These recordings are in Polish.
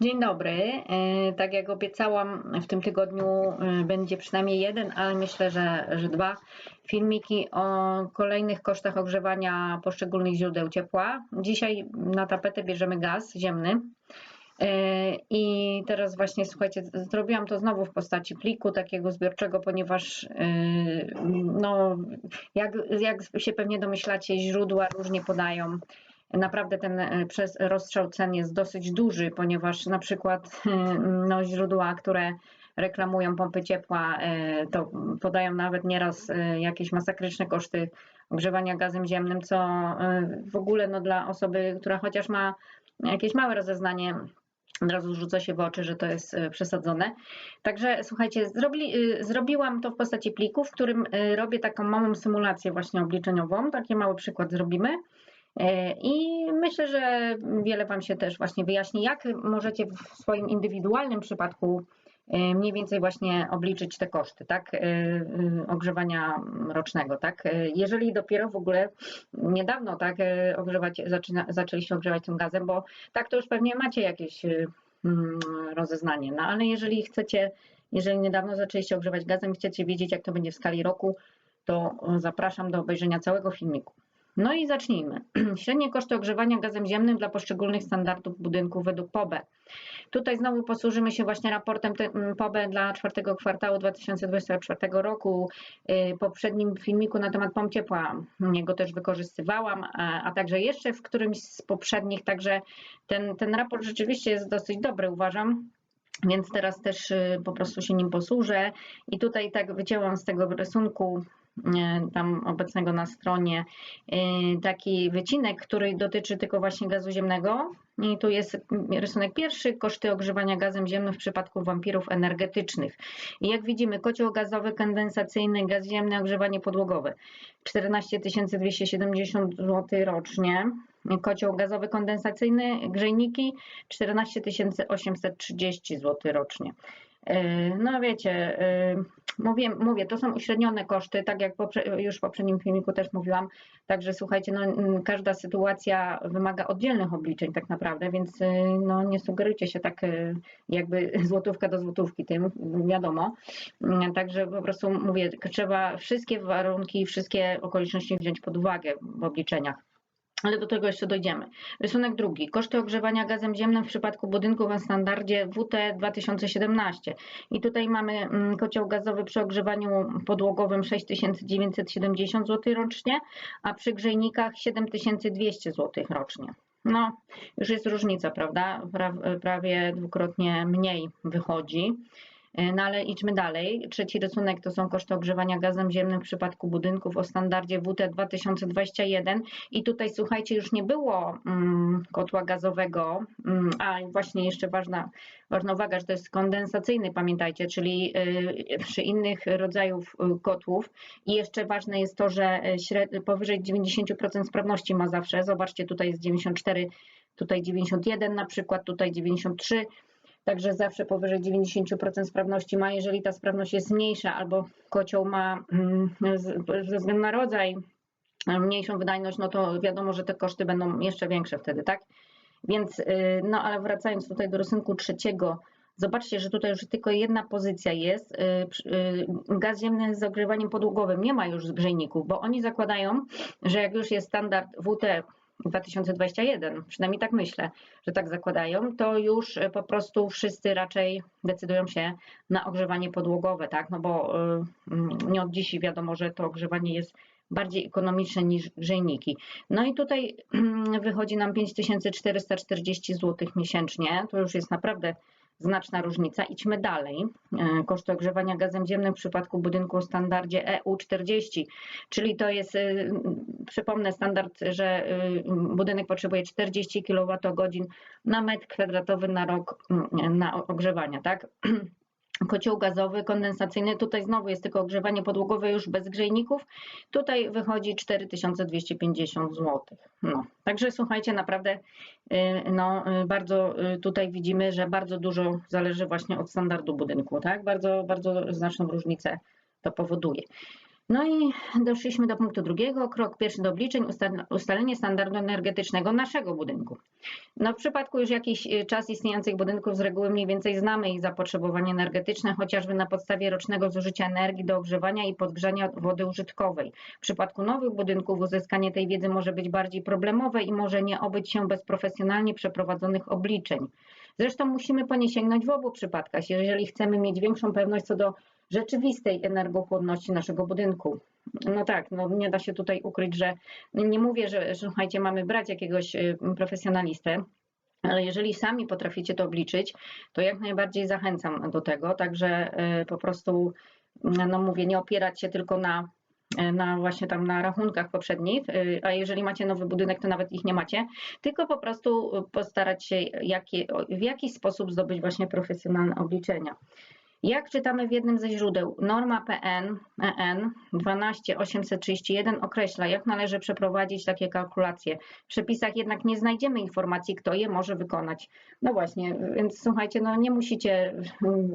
Dzień dobry. E, Tak jak obiecałam, w tym tygodniu e, będzie przynajmniej jeden, ale myślę, że, że dwa filmiki o kolejnych kosztach ogrzewania poszczególnych źródeł ciepła. Dzisiaj na tapetę bierzemy gaz ziemny. E, I teraz właśnie słuchajcie, zrobiłam to znowu w postaci pliku takiego zbiorczego, ponieważ no, jak, jak się pewnie domyślacie, źródła różnie podają. Naprawdę ten e, przez rozstrzał cen jest dosyć duży, ponieważ na przykład e, no, źródła, które reklamują pompy ciepła, e, to podają nawet nieraz e, jakieś masakryczne koszty ogrzewania gazem ziemnym, co w ogóle no, dla osoby, która chociaż ma jakieś małe rozeznanie, od razu rzuca się w oczy, że to jest przesadzone. Także słuchajcie, zrobiłam to w postaci pliku, w którym robię taką małą symulację właśnie obliczeniową. Taki mały przykład zrobimy. E, I myślę, że wiele Wam się też właśnie wyjaśni, jak możecie w swoim indywidualnym przypadku e, mniej więcej właśnie obliczyć te koszty, tak, e, ogrzewania rocznego, tak. Jeżeli dopiero w ogóle niedawno, tak, ogrzewać, zaczyna, zaczęliście ogrzewać tym gazem, bo tak to już pewnie macie jakieś mm, rozeznanie, no ale jeżeli chcecie, jeżeli niedawno zaczęliście ogrzewać gazem chcecie wiedzieć, jak to będzie w skali roku, to zapraszam do obejrzenia całego filmiku. No i zacznijmy. Średnie koszty ogrzewania gazem ziemnym dla poszczególnych standardów budynków według POBE. Tutaj znowu posłużymy się właśnie raportem POBE dla czwartego kwartału 2024 roku. Y, poprzednim filmiku na temat pomp ciepła jego też wykorzystywałam, a, także jeszcze w którymś z poprzednich, także ten, ten raport rzeczywiście jest dosyć dobry, uważam. Więc teraz też y, po prostu się nim posłużę. I tutaj tak wycięłam z tego rysunku tam obecnego na stronie e, taki wycinek, który dotyczy tylko właśnie gazu ziemnego. I tu jest rysunek pierwszy, koszty ogrzewania gazem ziemnym w przypadku wampirów energetycznych. I jak widzimy, kocioł gazowy, kondensacyjny, gaz ziemny, ogrzewanie podłogowe. 14 270 zł rocznie. Kocioł gazowy kondensacyjny, grzejniki 14 830 zł rocznie. Yy, No wiecie, yy, mówię, mówię, to są uśrednione koszty, tak jak już w poprzednim filmiku też mówiłam, także słuchajcie, no, mm, każda sytuacja wymaga oddzielnych obliczeń tak naprawdę, więc yy, no, nie sugerujcie się tak jakby złotówka do złotówki tym, wiadomo. Yy, Także po prostu mówię, trzeba wszystkie warunki, wszystkie okoliczności wziąć pod uwagę w obliczeniach. Ale do tego jeszcze dojdziemy. Rysunek drugi. Koszty ogrzewania gazem ziemnym w przypadku budynków o standardzie WT 2017. I tutaj mamy mm, kocioł gazowy przy ogrzewaniu podłogowym 6970 zł rocznie, a przy grzejnikach 7200 zł rocznie. No, już jest różnica, prawda? Pra- prawie dwukrotnie mniej wychodzi. E, No ale idźmy dalej. Trzeci rysunek to są koszty ogrzewania gazem ziemnym w przypadku budynków o standardzie WT 2021 i tutaj słuchajcie, już nie było mm, kotła gazowego, mm, a właśnie jeszcze ważna, ważna uwaga, że to jest kondensacyjny, pamiętajcie, czyli y, przy innych rodzajów y, kotłów. I jeszcze ważne jest to, że śred, powyżej 90% sprawności ma zawsze, zobaczcie tutaj jest 94, tutaj 91 na przykład, tutaj 93, Także zawsze powyżej 90% sprawności ma. Jeżeli ta sprawność jest mniejsza albo kocioł ma mm, ze względu na rodzaj e, mniejszą wydajność, no to wiadomo, że te koszty będą jeszcze większe wtedy, tak? Więc, y, no ale wracając tutaj do rysunku trzeciego, zobaczcie, że tutaj już tylko jedna pozycja jest. y, y, Gaz ziemny z ogrzewaniem podłogowym nie ma już grzejników, bo oni zakładają, że jak już jest standard WT 2021, przynajmniej tak myślę, że tak zakładają, to już y, po prostu wszyscy raczej decydują się na ogrzewanie podłogowe, tak? No bo y, mm, nie od dziś wiadomo, że to ogrzewanie jest bardziej ekonomiczne niż grzejniki. No i tutaj wychodzi nam 5440 zł miesięcznie. To już jest naprawdę znaczna różnica. Idźmy dalej. E, Koszty ogrzewania gazem ziemnym w przypadku budynku o standardzie EU40, czyli to jest, y, przypomnę, standard, że y, budynek potrzebuje 40 kWh na metr kwadratowy na rok mm, na ogrzewania, tak? Kocioł gazowy, kondensacyjny, tutaj znowu jest tylko ogrzewanie podłogowe już bez grzejników. Tutaj wychodzi 4250 zł. No, także słuchajcie, naprawdę y, no, y, bardzo y, tutaj widzimy, że bardzo dużo zależy właśnie od standardu budynku, tak? Bardzo, bardzo znaczną różnicę to powoduje. No i doszliśmy do punktu drugiego. Krok pierwszy do obliczeń, usta- ustalenie standardu energetycznego naszego budynku. No w przypadku już jakiś y, czas istniejących budynków z reguły mniej więcej znamy ich zapotrzebowanie energetyczne, chociażby na podstawie rocznego zużycia energii do ogrzewania i podgrzania wody użytkowej. W przypadku nowych budynków uzyskanie tej wiedzy może być bardziej problemowe i może nie obyć się bez profesjonalnie przeprowadzonych obliczeń. Zresztą musimy po nie sięgnąć w obu przypadkach, jeżeli chcemy mieć większą pewność co do rzeczywistej energochłonności naszego budynku. No tak, no nie da się tutaj ukryć, że nie mówię, że, słuchajcie, mamy brać jakiegoś y, profesjonalistę, ale jeżeli sami potraficie to obliczyć, to jak najbardziej zachęcam do tego. Także y, po prostu, no mówię, nie opierać się tylko na, y, na właśnie tam na rachunkach poprzednich, a jeżeli macie nowy budynek, to nawet ich nie macie, tylko po prostu postarać się w jakiś sposób zdobyć właśnie profesjonalne obliczenia. Jak czytamy w jednym ze źródeł, norma PN EN 12831 określa, jak należy przeprowadzić takie kalkulacje. W przepisach jednak nie znajdziemy informacji, kto je może wykonać. No właśnie, więc słuchajcie, no nie musicie mm,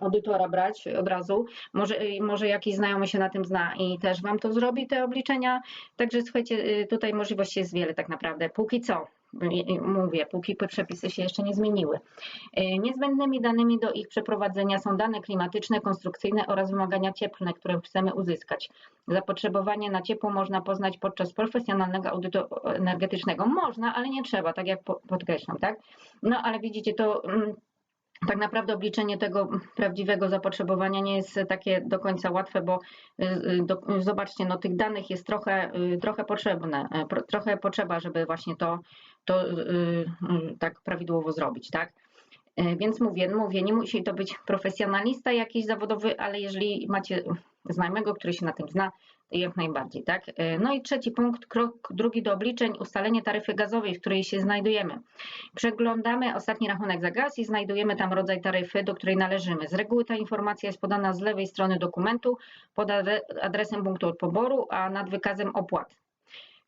audytora brać od razu. Może, może jakiś znajomy się na tym zna i też Wam to zrobi, te obliczenia. Także słuchajcie, tutaj możliwości jest wiele tak naprawdę. Póki co, mówię, póki przepisy się jeszcze nie zmieniły. E, Niezbędnymi danymi do ich przeprowadzenia są dane klimatyczne, konstrukcyjne oraz wymagania cieplne, które chcemy uzyskać. Zapotrzebowanie na ciepło można poznać podczas profesjonalnego audytu energetycznego. Można, ale nie trzeba, tak jak po- podkreślam, tak? No ale widzicie, to mm, tak naprawdę obliczenie tego prawdziwego zapotrzebowania nie jest takie do końca łatwe, bo y, y, do, zobaczcie, no tych danych jest trochę, y, trochę potrzebne, trochę potrzeba, żeby właśnie to, to y, y, tak prawidłowo zrobić, tak? Y, Więc mówię, mówię, nie musi to być profesjonalista jakiś zawodowy, ale jeżeli macie znajomego, który się na tym zna, to jak najbardziej, tak? Y, No i trzeci punkt, krok drugi do obliczeń, ustalenie taryfy gazowej, w której się znajdujemy. Przeglądamy ostatni rachunek za gaz i znajdujemy tam rodzaj taryfy, do której należymy. Z reguły ta informacja jest podana z lewej strony dokumentu pod adre- adresem punktu poboru, a nad wykazem opłat.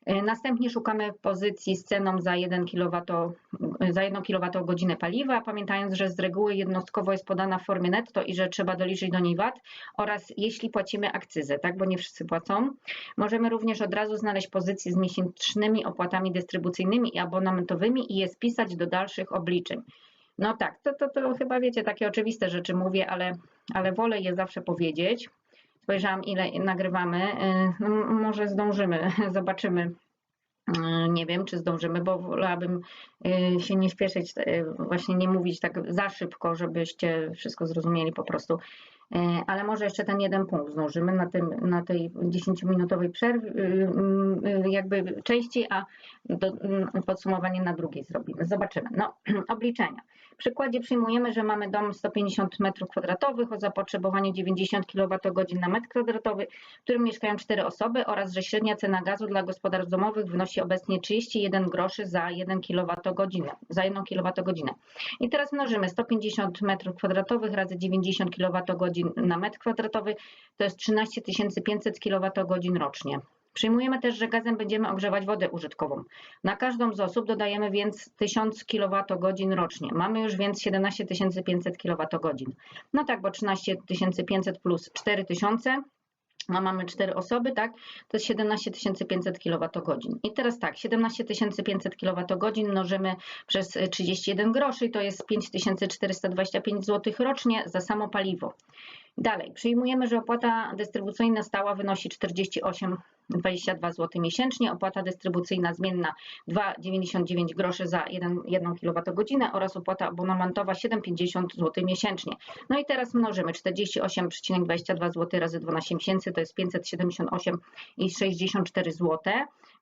Y, Następnie szukamy pozycji z ceną za 1 kW, za 1 kWh paliwa, pamiętając, że z reguły jednostkowo jest podana w formie netto i że trzeba doliczyć do niej VAT oraz jeśli płacimy akcyzę, tak, bo nie wszyscy płacą. Możemy również od razu znaleźć pozycję z miesięcznymi opłatami dystrybucyjnymi i abonamentowymi i je spisać do dalszych obliczeń. No tak, to, to, to chyba wiecie, takie oczywiste rzeczy mówię, ale, ale wolę je zawsze powiedzieć. Spojrzałam, ile nagrywamy. Y, No, może zdążymy, zobaczymy. Y, Nie wiem, czy zdążymy, bo wolałabym y, się nie śpieszyć, właśnie nie mówić tak za szybko, żebyście wszystko zrozumieli po prostu. Y, Ale może jeszcze ten jeden punkt zdążymy na, tym, na tej 10-minutowej przerwie, y, y, jakby części, a do, y, podsumowanie na drugiej zrobimy. Zobaczymy. No, obliczenia. W przykładzie przyjmujemy, że mamy dom 150 m2 o zapotrzebowaniu 90 kWh na metr kwadratowy, w którym mieszkają 4 osoby oraz że średnia cena gazu dla gospodarstw domowych wynosi obecnie 31 groszy za 1 kWh, za 1 kWh. I teraz mnożymy 150 m2 razy 90 kWh na metr kwadratowy, to jest 13 500 kWh rocznie. Przyjmujemy też, że gazem będziemy ogrzewać wodę użytkową. Na każdą z osób dodajemy więc 1000 kWh rocznie. Mamy już więc 17 500 kWh. No tak, bo 13 500 plus 4000 a mamy 4 osoby, tak? To jest 17 500 kWh. I teraz tak, 17 500 kWh mnożymy przez 31 groszy, to jest 5425 zł rocznie za samo paliwo. Dalej, przyjmujemy, że opłata dystrybucyjna stała wynosi 48,22 zł miesięcznie, opłata dystrybucyjna zmienna 2,99 groszy za 1, 1 kWh oraz opłata abonamentowa 7,50 zł miesięcznie. No i teraz mnożymy 48,22 zł razy 12 miesięcy, to jest 578,64 zł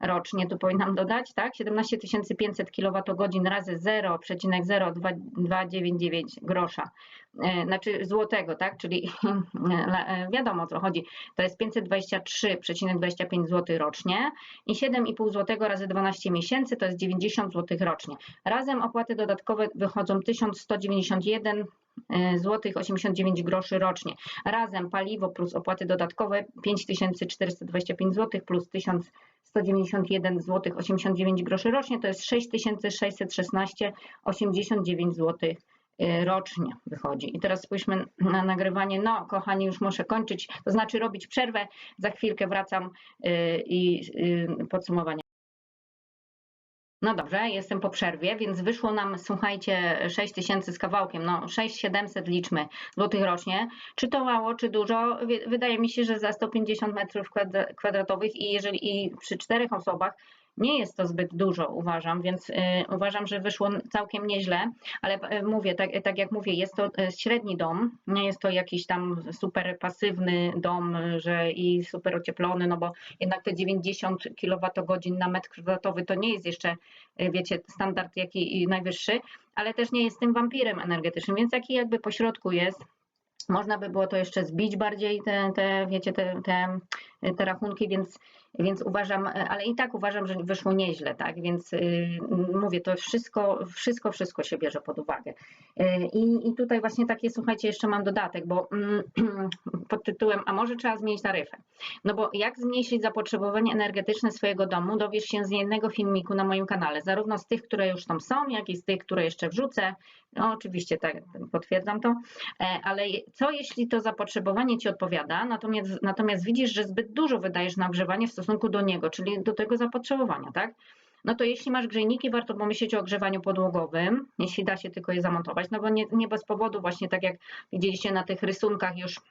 rocznie, tu powinnam dodać, tak? 17 500 kWh razy 0,0299 grosza, znaczy złotego, tak? Czyli e, wiadomo o co chodzi, to jest 523,25 zł rocznie i 7,5 zł razy 12 miesięcy to jest 90 zł rocznie. Razem opłaty dodatkowe wychodzą 1191 zł 89 groszy rocznie. Razem paliwo plus opłaty dodatkowe 5425 zł plus 1191 zł 89 groszy rocznie to jest 6616,89 zł rocznie wychodzi. I teraz spójrzmy na nagrywanie. No, kochani, już muszę kończyć, to znaczy robić przerwę. Za chwilkę wracam y, i y, podsumowanie. No dobrze, jestem po przerwie, więc wyszło nam, słuchajcie, 6 tysięcy z kawałkiem, no 6700 liczmy złotych rocznie. Czy to mało, czy dużo? Wydaje mi się, że za 150 metrów kwadra- kwadratowych i jeżeli i przy czterech osobach nie jest to zbyt dużo, uważam, więc y, uważam, że wyszło całkiem nieźle, ale y, mówię, tak, tak jak mówię, jest to y, średni dom, nie jest to jakiś tam super pasywny dom, że i super ocieplony, no bo jednak te 90 kWh na metr kwadratowy to nie jest jeszcze, wiecie, standard jaki najwyższy, ale też nie jest tym wampirem energetycznym, więc jaki jakby pośrodku jest, można by było to jeszcze zbić bardziej, te, te wiecie, te, te, te rachunki, więc, więc uważam, ale i tak uważam, że wyszło nieźle, tak? Więc y, mówię, to wszystko, wszystko, wszystko się bierze pod uwagę. Y, I, I tutaj właśnie takie, słuchajcie, jeszcze mam dodatek, bo mm, pod tytułem, a może trzeba zmienić taryfę? No bo jak zmniejszyć zapotrzebowanie energetyczne swojego domu, dowiesz się z jednego filmiku na moim kanale, zarówno z tych, które już tam są, jak i z tych, które jeszcze wrzucę. No, oczywiście tak, potwierdzam to, E, ale co jeśli to zapotrzebowanie ci odpowiada, natomiast, natomiast widzisz, że zbyt dużo wydajesz na ogrzewanie w stosunku do niego, czyli do tego zapotrzebowania, tak? No to jeśli masz grzejniki, warto pomyśleć o ogrzewaniu podłogowym, jeśli da się tylko je zamontować, no bo nie, nie bez powodu właśnie tak jak widzieliście na tych rysunkach już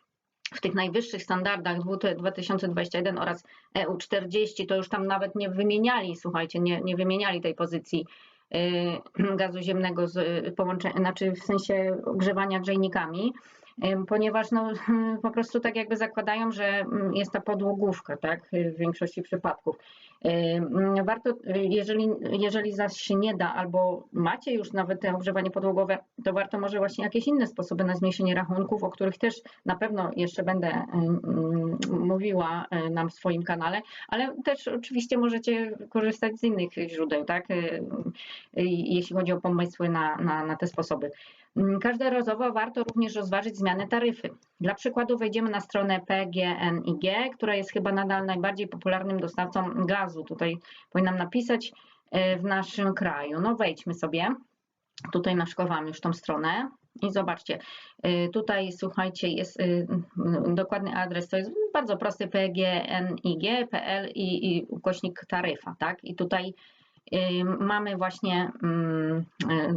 w tych najwyższych standardach WT 2021 oraz EU40, to już tam nawet nie wymieniali, słuchajcie, nie, nie wymieniali tej pozycji y, gazu ziemnego z y, znaczy w sensie ogrzewania grzejnikami, ponieważ no, po prostu tak jakby zakładają, że mm, jest ta podłogówka, tak, w większości przypadków. Mm, Warto, jeżeli, jeżeli zaś się nie da, albo macie już nawet te ogrzewanie podłogowe, to warto może właśnie jakieś inne sposoby na zmniejszenie rachunków, o których też na pewno jeszcze będę y, mówiła y, nam w swoim kanale, ale też oczywiście możecie korzystać z innych źródeł, tak, y, jeśli chodzi o pomysły na, na, na te sposoby. Mm, Każdorazowo warto również rozważyć zmianę taryfy. Dla przykładu wejdziemy na stronę PGNiG, która jest chyba nadal najbardziej popularnym dostawcą gazu. Tutaj powinnam napisać y, w naszym kraju. No wejdźmy sobie. Tutaj naszkowałam już tą stronę. I zobaczcie, y, tutaj słuchajcie, jest y, dokładny adres, to jest bardzo prosty pgnig.pl i, i ukośnik taryfa, tak? I tutaj mamy właśnie, mm, y,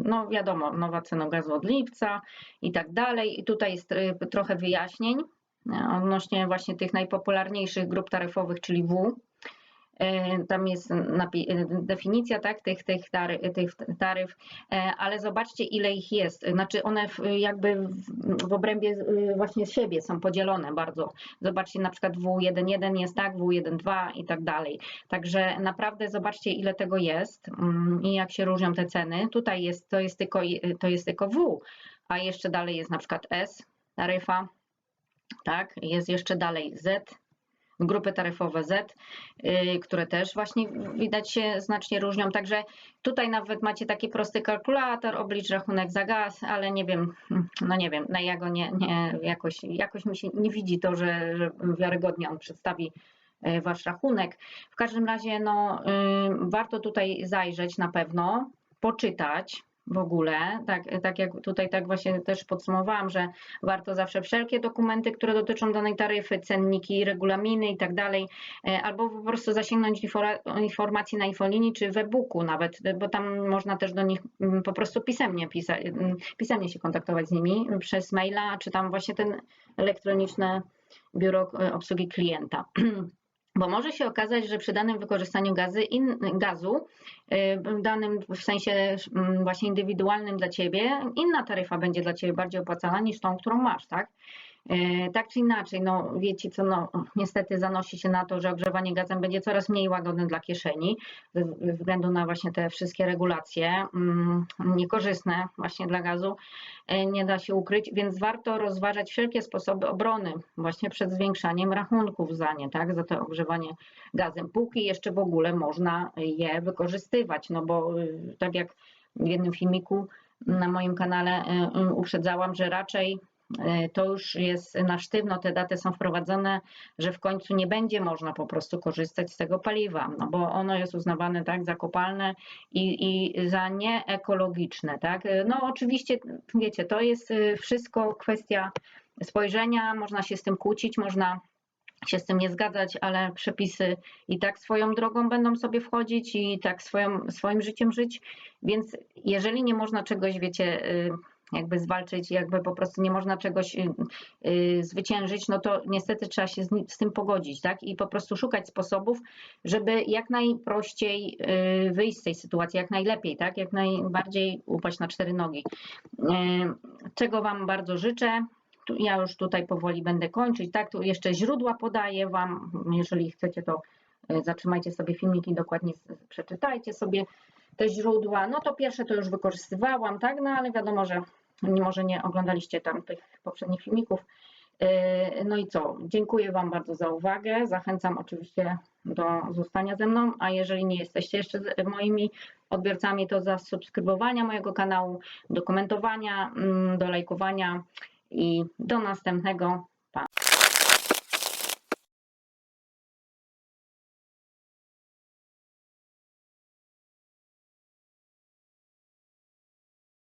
no wiadomo, nowa cena gazu od lipca i tak dalej. I tutaj jest y, trochę wyjaśnień y, odnośnie właśnie tych najpopularniejszych grup taryfowych, czyli W. Y, Tam jest y, definicja tak, tych, tych, tary, tych taryf, y, ale zobaczcie ile ich jest. Znaczy one jakby w, w obrębie właśnie siebie są podzielone bardzo. Zobaczcie na przykład W11 jest tak, W12 i tak dalej. Także naprawdę zobaczcie ile tego jest mm, i jak się różnią te ceny. Tutaj jest, to jest tylko, to jest tylko W, a jeszcze dalej jest na przykład S, taryfa, tak, jest jeszcze dalej Z, grupy taryfowe Z, y, które też właśnie widać się znacznie różnią. Także tutaj nawet macie taki prosty kalkulator, oblicz rachunek za gaz, ale nie wiem, no nie wiem, no ja go nie, nie jakoś, jakoś mi się nie widzi to, że, że wiarygodnie on przedstawi y, wasz rachunek. W każdym razie no, y, warto tutaj zajrzeć na pewno, poczytać, w ogóle, tak, tak jak tutaj tak właśnie też podsumowałam, że warto zawsze wszelkie dokumenty, które dotyczą danej taryfy, cenniki, regulaminy i tak dalej, e, albo po prostu zasięgnąć informacji na infolinii czy w e-booku nawet, bo tam można też do nich mm, po prostu pisemnie pisać, pisemnie się kontaktować z nimi przez maila, czy tam właśnie ten elektroniczne biuro e, obsługi klienta. Bo może się okazać, że przy danym wykorzystaniu gazy in, gazu, y, danym w sensie mm, właśnie indywidualnym dla Ciebie, inna taryfa będzie dla Ciebie bardziej opłacalna niż tą, którą masz, tak? Y, Tak czy inaczej, no wiecie co, no niestety zanosi się na to, że ogrzewanie gazem będzie coraz mniej łagodne dla kieszeni, ze względu na właśnie te wszystkie regulacje mm, niekorzystne właśnie dla gazu, y, nie da się ukryć, więc warto rozważać wszelkie sposoby obrony właśnie przed zwiększaniem rachunków za nie, tak, za to ogrzewanie gazem, póki jeszcze w ogóle można je wykorzystywać, no bo y, tak jak w jednym filmiku na moim kanale y, y, uprzedzałam, że raczej e, to już jest na sztywno, te daty są wprowadzone, że w końcu nie będzie można po prostu korzystać z tego paliwa, no bo ono jest uznawane tak za kopalne i, i za nieekologiczne, tak. E, No oczywiście, wiecie, to jest e, wszystko kwestia spojrzenia, można się z tym kłócić, można się z tym nie zgadzać, ale przepisy i tak swoją drogą będą sobie wchodzić i tak swoją, swoim życiem żyć, więc jeżeli nie można czegoś, wiecie, y, jakby zwalczyć, jakby po prostu nie można czegoś y, y, zwyciężyć, no to niestety trzeba się z, tym pogodzić, tak? I po prostu szukać sposobów, żeby jak najprościej y, wyjść z tej sytuacji, jak najlepiej, tak? Jak najbardziej upaść na cztery nogi. Czego Wam bardzo życzę. Ja już tutaj powoli będę kończyć, tak? Tu jeszcze źródła podaję Wam, jeżeli chcecie, to zatrzymajcie sobie filmiki, dokładnie przeczytajcie sobie te źródła. No to pierwsze to już wykorzystywałam, tak? No ale wiadomo, że nie- może nie oglądaliście tam tych poprzednich filmików. Y, No i co? Dziękuję Wam bardzo za uwagę. Zachęcam oczywiście do zostania ze mną, a jeżeli nie jesteście jeszcze moimi odbiorcami, to za subskrybowania mojego kanału, do komentowania, mm, do lajkowania i do następnego. Pa.